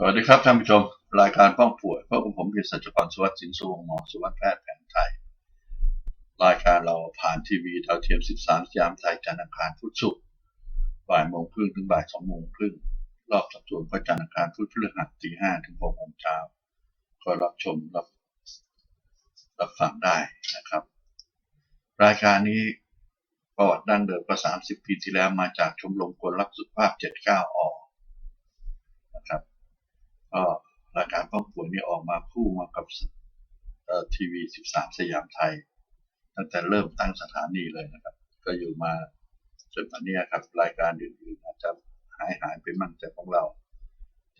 สวัสดีครับท่านผู้ชม รายการป้องป่วยพบกับผมเภสัชกรสุวัสดิ์สินสุวงหมอสุวัสดิ์แพทย์แผนไทย รายการเราผ่านทีวีดาวเทียม 13สยามไทยจันทร์อังคารพุธศุกร์บ่ายโมงครึ่งถึงบ่ายสองโมงครึ่งรอบสัดส่วนก็จันทร์อังคารพุธพฤหัสตีห้าถึงหกโมงเช้าก็รับชมรับรับฟังได้นะครับ รายการนี้ประวัติดั้งเดิมก็30 ปีที่แล้วมาจากชมรมคนรักสุขภาพ 79อนะครับ ก็รายการป้องป่วยนี่ออกมาคู่มากับทีวี 13 สยามไทย ตั้งแต่เริ่มตั้งสถานีเลยนะครับ ก็อยู่มาจนวันนี้ครับ รายการอื่นๆอาจจะหายหายไปมั่งแต่ของเรา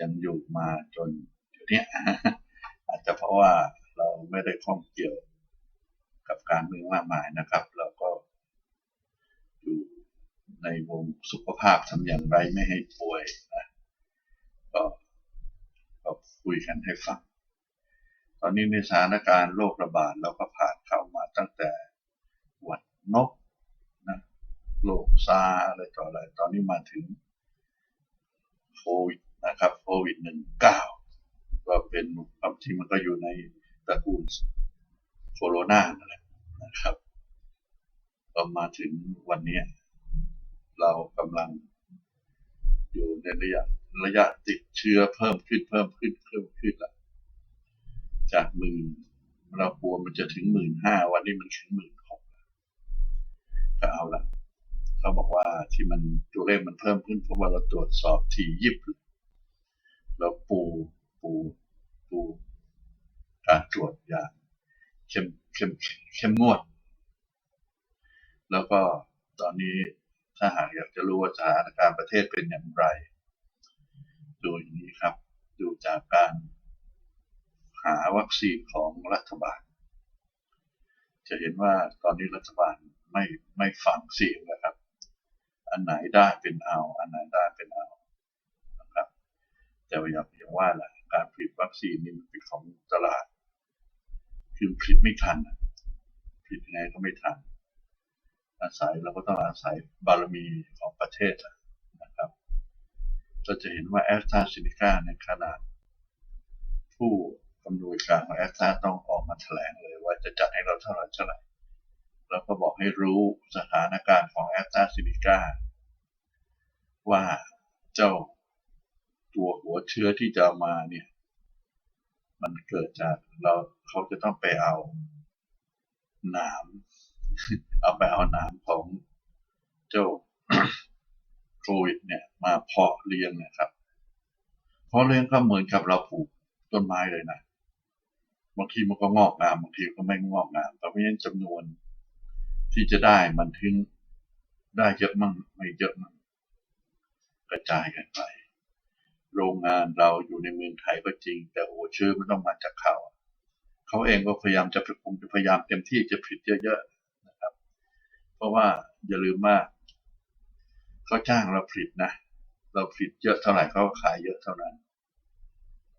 ยังอยู่มาจนเดี๋ยวนี้อาจจะเพราะว่าเราไม่ได้ข้องเกี่ยวกับการเมืองมากมายนะครับ เราก็อยู่ในวงสุขภาพทำอย่างไรไม่ให้ป่วยนะก็ ก็คุยกันให้ฟัง ตอนนี้ในสถานการณ์โรคระบาดเราก็ผ่านเข้ามาตั้งแต่หวัดนกนะโรคซาอะไรต่ออะไร ตอนนี้มาถึงโควิดนะครับโควิดหนึ่งเก้าก็เป็นความจริงมันก็อยู่ในตระกูลโคโรนานั่นะนะครับก็มาถึงวันนี้เรากำลัง อยู่ในระยะระยะติดเชื้อเพิ่มขึ้นเพิ่มขึ้นเพิ่มขึ้นละจากหมื่นเรากลัวมันจะถึงหมื่นห้าวันนี้มันถึงหมื่นหกก็เอาละเขาบอกว่าที่มันตัวเลขมันเพิ่มขึ้นเพราะว่าเราตรวจสอบทียิบเราปูปูปูการตรวจอย่างเข้มเข้มเข้มงวด แล้วก็ตอนนี้ ถ้าหากอยากจะรู้ว่าสถานการณ์ประเทศเป็นอย่างไร ดูอย่างนี้ครับ ดูจากการหาวัคซีนของรัฐบาล จะเห็นว่าตอนนี้รัฐบาลไม่ไม่ฟังเสียงนะครับ อันไหนได้เป็นเอา อันไหนได้เป็นเอานะครับแต่ว่าอย่างอย่างว่าแหละการผลิตวัคซีนนี่มันเป็นของตลาด คือผลิตไม่ทันผลิตยังไงก็ไม่ทัน อาศัยเราก็ต้องอาศัยบารมีของประเทศนะครับเราจะเห็นว่าแอสตราซเนกาในขนาด ผู้อำนวยการของแอสตราต้องออกมาแถลงเลย ว่าจะจัดให้เราเท่าไหร่เท่าไหร่แล้วก็บอกให้รู้สถานการณ์ของแอสตราซเนกาว่าเจ้าตัวหัวเชื้อที่จะมาเนี่ย มันเกิดจากเราเขาจะต้องไปเอาหนาม เอาไปเอาหนามของเจ้าโควิดเนี่ย มาเพาะเลี้ยงนะครับเพราะเลี้ยงก็เหมือนกับเราปลูกต้นไม้เลยนะบางทีมันก็งอกงามบางทีก็ไม่งอกงามแต่เพราะฉะนั้นจำนวนที่จะได้มันถึงได้เยอะมั่งไม่เยอะมั่งกระจายกันไป โรงงานเราอยู่ในเมืองไทยก็จริง แต่โอ้เชื้อมันต้องมาจากเขา เขาเองก็พยายามจะคงจะพยายามเต็มที่จะผลิตเยอะๆ เพราะว่าอย่าลืมว่าเขาจ้างเราผลิตนะ เราผลิตเยอะเท่าไหร่เขาขายเยอะเท่านั้น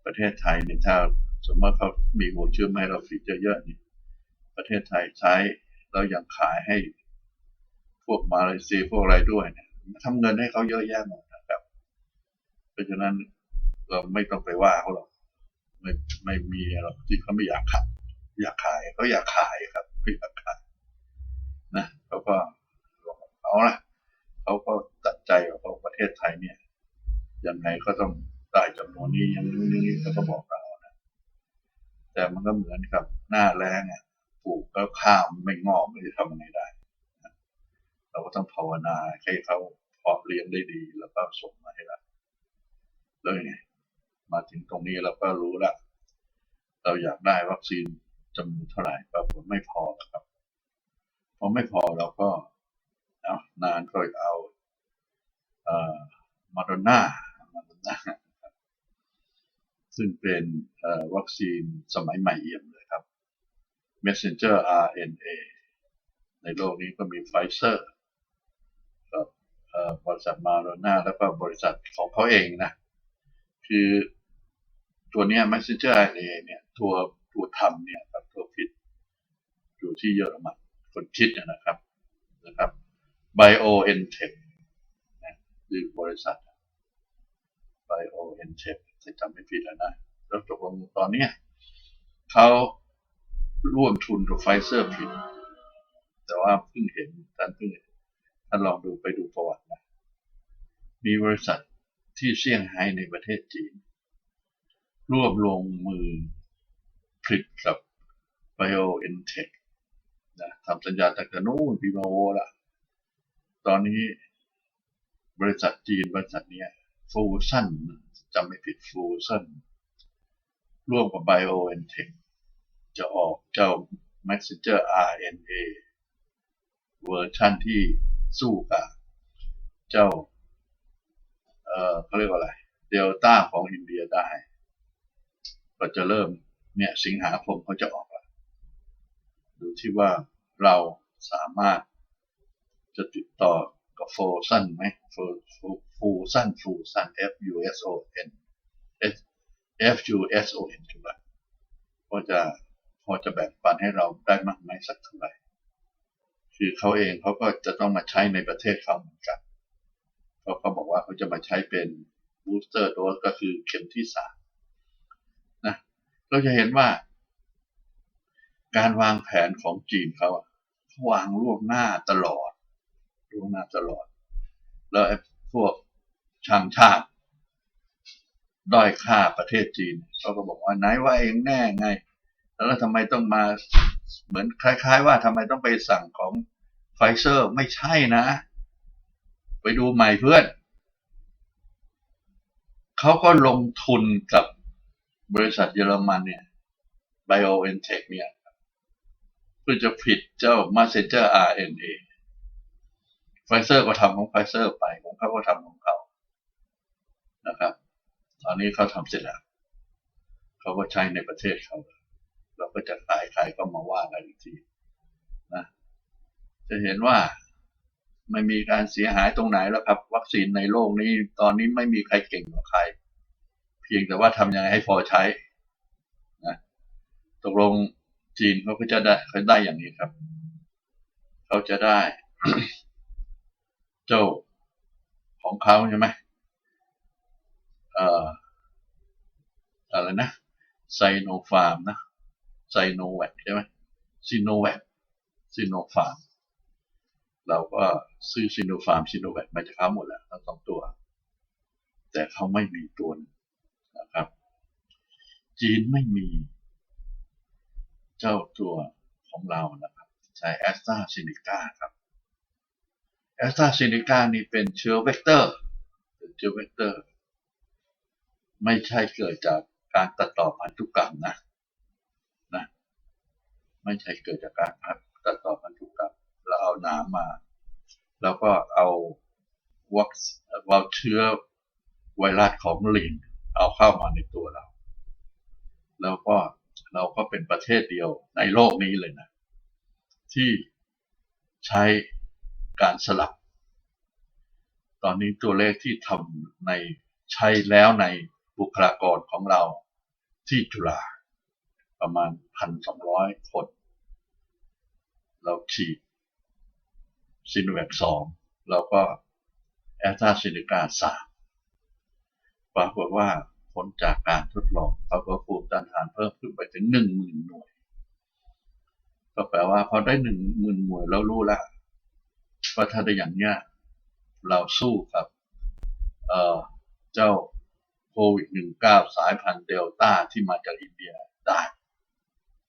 ประเทศไทยเนี่ยถ้าสมมติเขามีหัวเชื้อมให้เราผลิตเยอะๆนี่ประเทศไทยใช้เรายังขายให้พวกมาเลเซียพวกอะไรด้วยเนี่ยทำเงินให้เขาเยอะแยะหมดนะครับ เพราะฉะนั้นเราไม่ต้องไปว่าเขาหรอกไม่ไม่มีหรอกที่เขาไม่อยากขายอยากขายเขาอยากขายครับเขาอยากขาย นะเขาก็เอาละเขาก็ตัดใจว่าประเทศไทยเนี่ยยังไงก็ต้องได้จำนวนนี้อย่างนี้นี้เขาก็บอกเรานะแต่มันก็เหมือนกับหน้าแรงอะปลูกแล้วข้าวไม่งอกไม่จะทำยังไงได้เราก็ต้องภาวนาให้เขาเพาะเลี้ยงได้ดีแล้วก็ส่งมาให้เราแล้วไงมาถึงตรงนี้เราก็รู้ละเราอยากได้วัคซีนจำนวนเท่าไหร่ปรากฏไม่พอครับ พอไม่พอเราก็นานก็เอาเออมาดอนน่ามาดอนน่าซึ่งเป็นวัคซีนสมัยใหม่เอี่ยมเลยครับ messenger RNA ในโลกนี้ก็มีไฟเซอร์กับบริษัทมาโรน่าแล้วก็บริษัทของเขาเองนะ คือตัวนี้ messenger RNA เนี่ย ตัวตัวทำเนี่ยกับตัวผิดอยู่ที่เยอรมัน คนคิดนะครับนะครับ BioNTech นะคือบริษัท BioNTech ถ้าจำไม่ผิดอะนะ แล้วตกลงตอนนี้เขาร่วมทุนกับไฟเซอร์ผิด แต่ว่าเพิ่งเห็นท่านเพิ่งเห็นท่านลองดูไปดูประวัตินะ มีบริษัทที่เซี่ยงไฮ้ในประเทศจีน ร่วมลงมือผลิตกับ BioNTech นะทำสัญญาตั้งแต่นู้นปีมาโวละตอนนี้บริษัทจีนบริษัทเนี้ยฟูซันจำไม่ผิดฟูซันร่วมกับ BioNTech จะออกเจ้า Messenger RNA เวอร์ชันที่สู้กับเจ้า เอ่อเขาเรียกว่าอะไร เดลต้าของอินเดียได้ ก็จะเริ่มเนี่ยสิงหาคมเขาจะออก ดูที่ว่าเราสามารถจะติดต่อกับโฟซันไหมโฟฟูซันฟูซัน F U S O N S F U S O N ถูกไหมก็จะพอจะแบ่งปันให้เราได้มากไหมสักเท่าไหร่คือเขาเองเขาก็จะต้องมาใช้ในประเทศเขาเหมือนกันเพราะเขาบอกว่าเขาจะมาใช้เป็นบูสเตอร์โดสก็คือเข็มที่สามนะเราจะเห็นว่า การวางแผนของจีนเขาอะเขาวางล่วงหน้าตลอดล่วงหน้าตลอด แล้วไอ้พวกช่างชาติ ด้อยค่าประเทศจีนเขาก็บอกว่าไหนว่าเองแน่ไง แล้วทำไมต้องมาเหมือนคล้าย ๆ ว่าทำไมต้องไปสั่งของไฟเซอร์ไม่ใช่นะ ไปดูใหม่เพื่อนเขาก็ลงทุนกับบริษัทเยอรมันเนี่ย BioNTech เนี่ย พื่อจะผิดเจ้า Messenger RNA ไฟเซอร์ก็ทำของไฟเซอร์ไปของเขาก็ทำของเขานะครับ ตอนนี้เขาทำเสร็จแล้วเขาก็ใช้ในประเทศเขาเราก็จะขายใครก็มาว่ากันอีกทีนะจะเห็นว่าไม่มีการเสียหายตรงไหนแล้วครับ วัคซีนในโลกนี้ตอนนี้ไม่มีใครเก่งกว่าใคร เพียงแต่ว่าทำยังไงให้พอใช้นะตกลง จีนเขาก็จะได้เขาได้อย่างนี้ครับ เขาจะได้ เจ้าของเขาใช่ไหมเอ่ออะไรนะไซโนฟาร์มนะไซโนแวคใช่ไหมซิโนแวคซิโนฟาร์มเราก็ซื้อซิโนฟาร์มซิโนแวคมาจากเขาหมดแล้วทั้งสองตัว แต่เขาไม่มีตัวนะครับ จีนไม่มี เจ้าตัวของเรานะครับ ใช้แอสตราเซเนกาครับแอสตราเซเนกานี่เป็นเชื้อเวกเตอร์เป็นเชื้อเวกเตอร์ ไม่ใช่เกิดจากการตัดต่อพันธุกรรมนะนะไม่ใช่เกิดจากการตัดต่อพันธุกรรมเราเอาหน้ำมา แล้วก็เอาวัคเอาเชื้อไวรัสของลิงเอาเข้ามาในตัวเรา แล้วก็ เราก็เป็นประเทศเดียวในโลกนี้เลยนะ ที่ใช้การสลับ ตอนนี้ตัวเลขที่ทำในใช้แล้วในบุคลากรของเราที่จุฬาประมาณพันสองร้อยคน เราฉีดซินแวคสองแล้วก็แอสตราเซเนกาสามปรากฏว่า ผลจากการทดลองปรากฏภูมิต้านทานเพิ่มขึ้นไปถึงหนึ่งหมื่นหน่วย ก็แปลว่าพอได้หนึ่งหมื่นหน่วยแล้วรู้แล้วว่าถ้าได้อย่างเนี้ยเราสู้กับเอ่อเจ้าโควิดหนึ่งเก้าสายพันธุ์เดลต้าที่มาจากอินเดียได้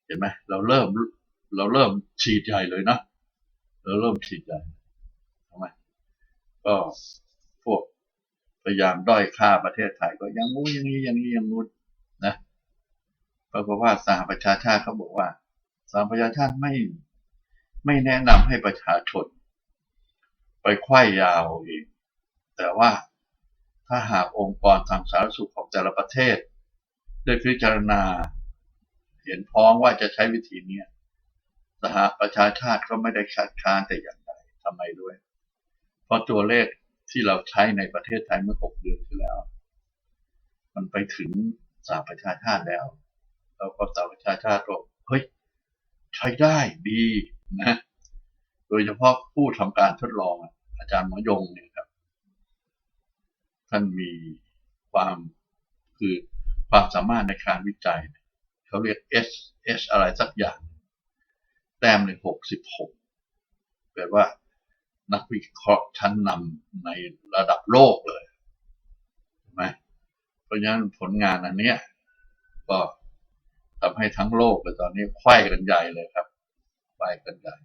เห็นไหมเราเริ่มเราเริ่มฉีดใหญ่เลยนะเราเริ่มฉีดใหญ่ทำไมก็พวก พยายามด้อยค่าประเทศไทยก็ยังงู้ย่างนี้ย่างนี้ย่างนู้นนะเพราะว่าสหประชาชาติเขาบอกว่าสหประชาชาติไม่ไม่แนะนำให้ประชาชน ไปไขว้ยาวเองแต่ว่าถ้าหากองค์กรทางสาธารณสุขของแต่ละประเทศได้พิจารณา เห็นพ้องว่าจะใช้วิธีนี้สหประชาชาติก็ไม่ได้คัดค้านแต่อย่างใดทำไมด้วย เพราะตัวเลข ที่เราใช้ในประเทศไทยเมื่อหกเดือนที่แล้ว มันไปถึงสหประชาชาติแล้วแล้วก็สหประชาชาติบอกเฮ้ยใช้ได้ดีนะ โดยเฉพาะผู้ทำการทดลองอาจารย์หมอยงเนี่ยครับ ท่านมีความคือความสามารถในการวิจัย เขาเรียก S H อะไรสักอย่าง แต้มหนึ่งหกสิบหกแปลว่า นักวิเคราะห์ชั้นนำในระดับโลกเลยใช่ไหมเพราะฉะนั้นผลงานอันเนี้ยก็ทำให้ทั้งโลกเลยตอนนี้ไขว้กันใหญ่เลยครับไขว้กันใหญ่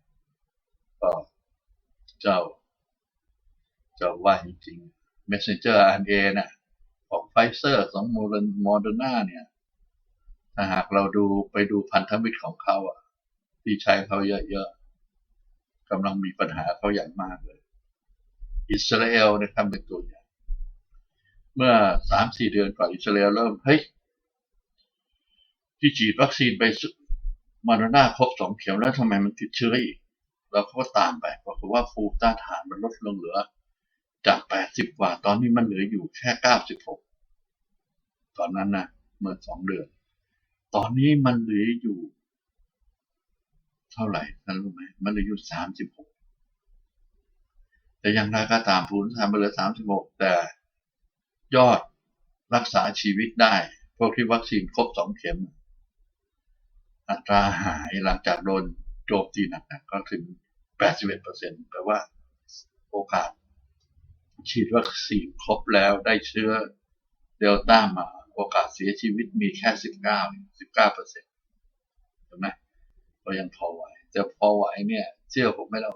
ก็เจ้า เจ้าว่าจริงๆ messenger RNA น่ะของไฟเซอร์ของโมเดอร์โมเดอร์นาเนี่ย ถ้าหากเราดูไปดูพันธมิตรของเขาอะที่ใช้เขาเยอะๆ กำลังมีปัญหาเขาอย่างมากเลย อิสราเอลนะครับเป็นตัวอย่าง เมื่อสามสี่เดือนก่อนอิสราเอลเริ่มเฮ้ยที่ฉีดวัคซีนไปมาโดนาครบสองเข็มแล้วทำไมมันติดเชื้ออีกเราก็ตามไปปรากฏว่าภูมิต้านทานมันลดลงเหลือ จากแปดสิบกว่าตอนนี้มันเหลืออยู่แค่เก้าสิบหกตอนนั้นนะเมื่อสองเดือน ตอนนี้มันเหลืออยู่ เท่าไหร่ท่านรู้ไหมมันออยู่สามสิบหกแต่อย่างไรก็ตามภูมิต้านทานมันเหลือสามสิบหกแต่ยอดรักษาชีวิตได้ พวกที่วัคซีนครบสองเข็ม อัตราหายหลังจากโดนโจมตีหนักๆก็ถึง81%แปลว่าโอกาส ฉีดวัคซีนครบแล้วได้เชื้อเดลต้ามา โอกาสเสียชีวิตมีแค่19 19%ใช่ไหม ก็ยังพอไหวแต่พอไหวเนี่ย เชื่อผมไม่แล้ว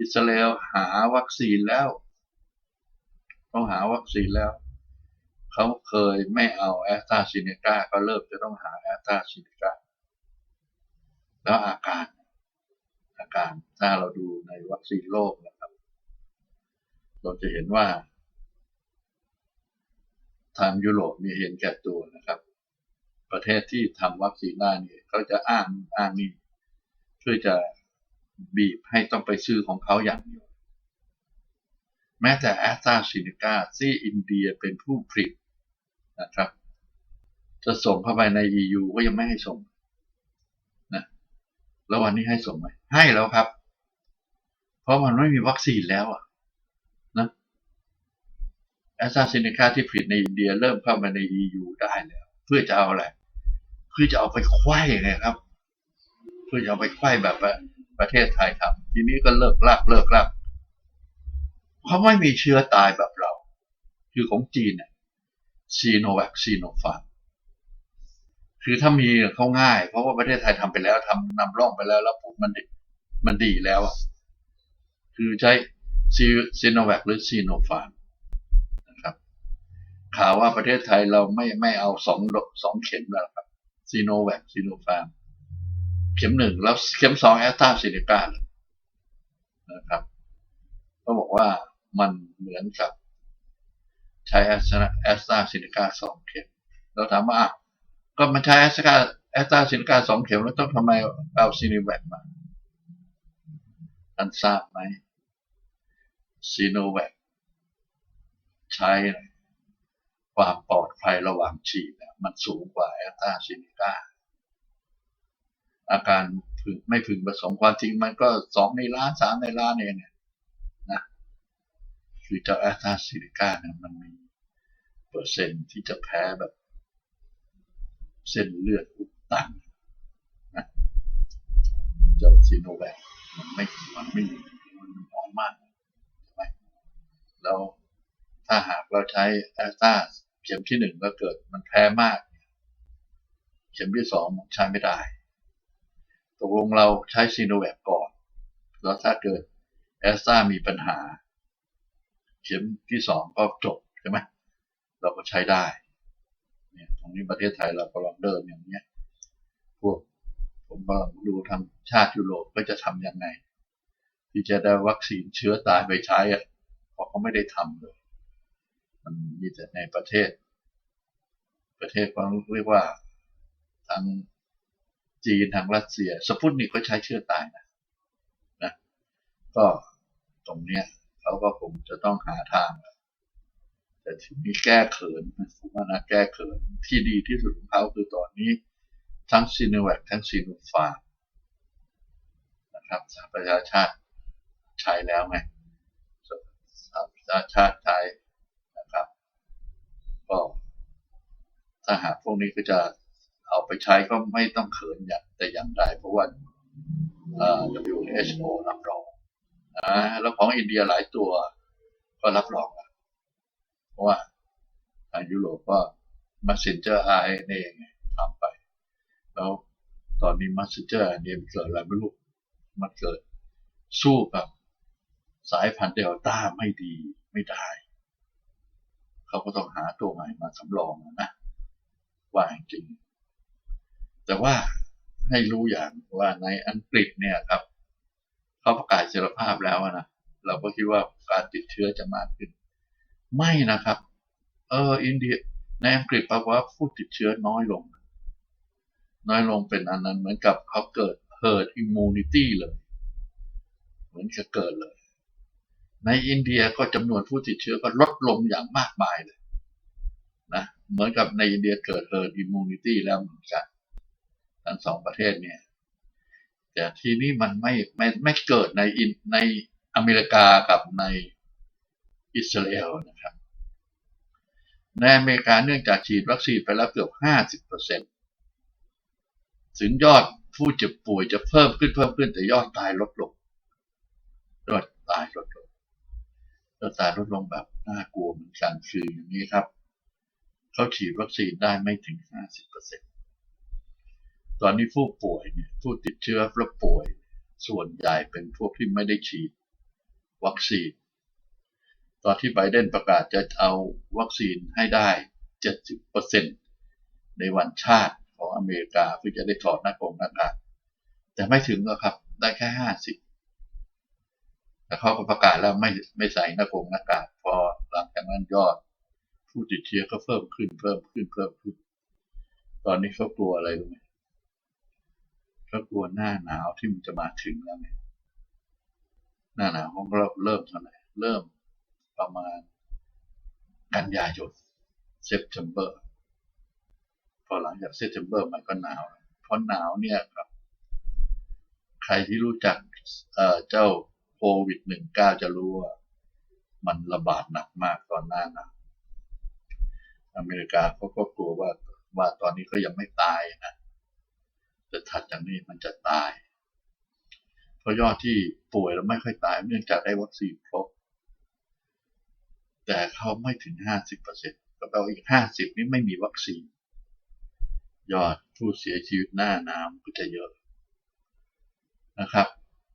อิสราเอลหาวัคซีนแล้วต้องหาวัคซีนแล้วเขาเคยไม่เอาแอสตราซิเนกาก็เริ่มจะต้องหาแอสตราซิเนกาแล้วอาการ อาการถ้าเราดูในวัคซีนโลกนะครับ เราจะเห็นว่าทางยุโรปมีเห็นแก่ตัวนะครับ ประเทศที่ทำวัคซีนได้เนี่เขาจะอ้างอ้างนี่เพื่อจะบีบให้ต้องไปซื้อของเขาอย่างเดียว แม้แต่แอสตราซิเนกาที่อินเดียเป็นผู้ผลิตนะครับ จะส่งเข้าไปใน EU ก็ยังไม่ให้ส่งนะแล้ววันนี้ให้ส่งไหมให้แล้วครับ เพราะมันไม่มีวัคซีนแล้วอะนะแอสตราซเนกาที่ผลิตในอินเดียเริ่มเข้ามาใน EU ได้แล้ว เพื่อจะเอาอะไร พื่อจะเอาไปคว้ไงครับ เพื่อจะเอาไปคว้แบบประเทศไทยทำทีนี้ก็เลิกลากเลิกลากเพราไม่มีเชื้อตายแบบเรา คือของจีนเนี่ยซีโนแวคซีโนฟาร์มคือถ้ามีเขาง่าย เพราะว่าประเทศไทยทำไปแล้วทำนำร่องไปแล้ว แล้วผลมันมันดีแล้วอะคือใช้ซีโนแวคหรือซีโนฟาร์มนะครับข่าวว่าประเทศไทยเราไม่ไม่เอาสองสองเข็มแล้วครับ ซีโนแวคซีโนฟาร์มเข็มหนึ่งแล้วเข็มสองแอสตราเซเนกาเลยนะครับ ก็บอกว่ามันเหมือนกับ ใช้แอสตราเซเนกาสองเข็มเราถามว่าก็มันใช้แอสตราแอสตราเซเนกาสองเข็มแล้วต้องทำไมเอาซีโนแวคมาท่านทราบไหมซีโนแวคใช้ ความปลอดภัยระหว่างฉีดมันสูงกว่าแอสตราเซเนกาอาการพึงไม่พึงประสงค์ความจริงมันก็สองในล้านสามในล้านเองนะคือเจ้าแอสตราเซเนกาเนี่ยมันมีเปอร์เซ็นต์ที่จะแพ้แบบ เส้นเลือดอุดตันนะเจ้าซีโนแวคมันไม่มันไม่มันน้อยมากใช่ไหมแล้วถ้าหากเราใช้แอสตรา เข็มที่หนึ่งแล้วเกิดมันแพ้มาก เข็มที่สองใช้ไม่ได้ตกลงเราใช้ซีโนแวคก่อน แล้วถ้าเกิดแอสตรามีปัญหา เข็มที่สองก็จบใช่ไหมเราก็ใช้ได้เนี่ยตรงนี้ประเทศไทยเรากำลังเดินอย่างเนี้ยพวกผมกำลังดูทางชาติยุโรปก็จะทำยังไง ที่จะได้วัคซีนเชื้อตายไปใช้อะเพราะเขาไม่ได้ทำเลย มันมีแต่ในประเทศ ประเทศเขาเรียกว่าทางจีนทางรัสเซีย สปุตนิกก็ใช้เชื้อตายนะนะก็ตรงเนี้ยเขาก็คงจะต้องหาทาง แต่ที่มีแก้เขินผมว่านะแก้เขินที่ดีที่สุดของเขาคือตอนนี้ทั้งซีโนแวคทั้งซีโนฟาร์นะครับสหประชาชาติใช้แล้วไงสหประชาชาติใช้นะครับ ก ก็ ถ้าหากพวกนี้ก็จะเอาไปใช้ก็ไม่ต้องเขินอย่างแต่อย่างใดเพราะว่าเอ่อ WHO รับรองนะแล้วของอินเดียหลายตัวก็รับรองเพราะว่าทางยุโรปก็ messenger RNA ไงทำไป แล้วตอนนี้ messenger RNA มันเกิดอะไรไม่รู้มันเกิดสู้กับสายพันธุ์เดลต้าไม่ดีไม่ได้ เขาก็ต้องหาตัวใหม่มาสำรองนะ ว่าจริง แต่ว่าให้รู้อย่างว่าในอังกฤษเนี่ยครับ เขาประกาศเสรีภาพแล้วนะเราก็คิดว่าการติดเชื้อจะมากขึ้น ไม่นะครับ เอออินเดียในอังกฤษปรากฏว่าผู้ติดเชื้อน้อยลง น้อยลงเป็นอันนั้นเหมือนกับเขาเกิด herd immunity เลย เหมือนจะเกิดเลย ในอินเดียก็จำนวนผู้ติดเชื้อก็ลดลงอย่างมากมายเลย เหมือนกับในอินเดียเกิด herd immunity แล้วเหมือนกันทั้งสองประเทศเนี่ย แต่ทีนี้มันไม่ไม่ไม่เกิดในอินในอเมริกากับในอิสราเอลนะครับ ในอเมริกาเนื่องจากฉีดวัคซีนไปแล้วเกือบ 50%ถึงยอดผู้เจ็บป่วยจะเพิ่มขึ้นเพิ่มขึ้นแต่ยอดตายลดลงยอดตายลดลงยอดตายลดลงแบบน่ากลัวเหมือนกันคืออย่างนี้ครับ เขาฉีดวัคซีนได้ไม่ถึง 50%ตอนนี้ผู้ป่วยเนี่ยผู้ติดเชื้อและป่วย ส่วนใหญ่เป็นพวกที่ไม่ได้ฉีดวัคซีน ตอนที่ไบเดนประกาศจะเอาวัคซีนให้ได้ 70%ในวันชาติของอเมริกาเพื่อจะได้ถอดหน้ากงหน้ากากแต่ไม่ถึงหรอกครับ ได้แค่ 50 แต่เขาก็ประกาศแล้วไม่ไม่ใส่หน้ากงหน้ากากพอหลังจากนั้นยอด ผู้ติดเชื้อก็เพิ่มขึ้นเพิ่มขึ้นเพิ่มขึ้น ตอนนี้เขากลัวอะไรรู้ไหมเขากลัวหน้าหนาวที่มันจะมาถึงแล้วไงหน้าหนาวของเราเริ่มเท่าไหร่เริ่มประมาณกันยายนเซปเทมเบอร์พอหลังจากเซปเทมเบอร์มันก็หนาวเพราะหนาวเนี่ยครับ ใครที่รู้จักเเจ้าโควิด -19 จะรู้ว่ามันระบาดหนักมากตอนหน้าหนาว อเมริกาเขาก็กลัวว่าว่าตอนนี้เขายังไม่ตายนะแต่ถัดจากนี้มันจะตาย เพราะยอดที่ป่วยแล้วไม่ค่อยตายเนื่องจากได้วัคซีนครบ แต่เขาไม่ถึง 50%ก็แปลว่าอีก 50 นี้ไม่มีวัคซีน ยอดผู้เสียชีวิตหน้าน้ำก็จะเยอะนะครับ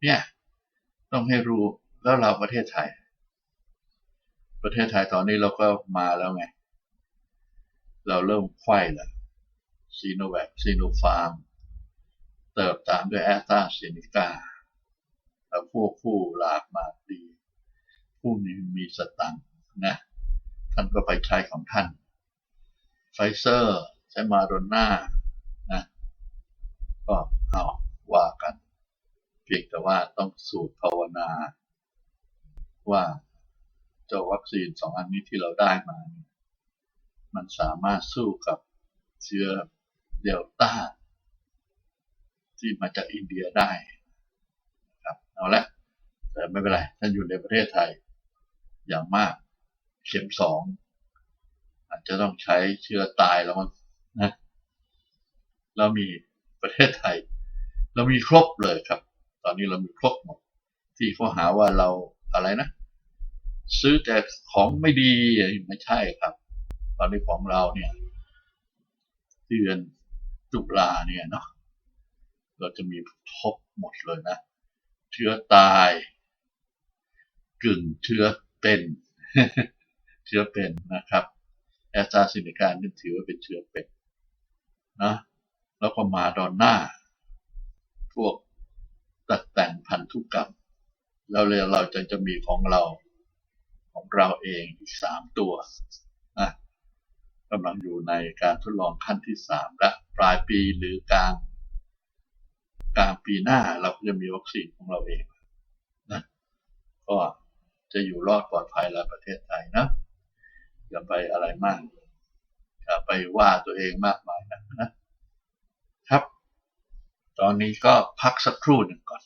เนี่ย ต้องให้รู้แล้วเราประเทศไทย ประเทศไทยตอนนี้เราก็มาแล้วไง เราเริ่มไข้แล้วซีโนแวคซีโนฟาร์มเติบตามด้วยแอสตราเซเนกาแล้วพวกผู้หลากมาดีผู้นี้มีสตังค์นะท่านก็ไปใช้ของท่านไฟเซอร์ใช้มาโดนน่านะก็เอาว่ากันเพียงแต่ว่าต้องสูตรภาวนา ว่าเจ้าวัคซีนสองอันนี้ที่เราได้มา มันสามารถสู้กับเชื้อเดลต้า ที่มาจากอินเดียได้ครับเอาละแต่ไม่เป็นไรท่านอยู่ในประเทศไทย อย่างมากเข็มสองอาจจะต้องใช้เชื้อตายแล้วมั้งนะเรามีประเทศไทย เรามีครบเลยครับ ตอนนี้เรามีครบหมด ที่เขาหาว่าเราอะไรนะ ซื้อแต่ของไม่ดีไม่ใช่ครับ ตอนนี้ของเราเนี่ยเดือนตุลาเนี่ยเนาะเราจะมีครบหมดเลยนะ เชื้อตายกึ่งเชื้อเป็น เชื้อเป็นนะครับแอสตราซเนกานี่ถือว่าเป็นเชื้อเป็นนะแล้วก็มาดอนน่าพวกตัดแต่งพันธุกรรมแล้วเลยเราจะจะมีของเราของเราเองอีกสามตัว กำลังอยู่ในการทดลองขั้นที่สามและปลายปีหรือกลางกลางปีหน้าเราจะมีวัคซีนของเราเองนะก็จะอยู่รอดปลอดภัยแล้วประเทศไทยนะอย่าไปอะไรมากอย่าไปว่าตัวเองมากมายนะนะครับ ตอนนี้ก็พักสักครู่หนึ่งก่อน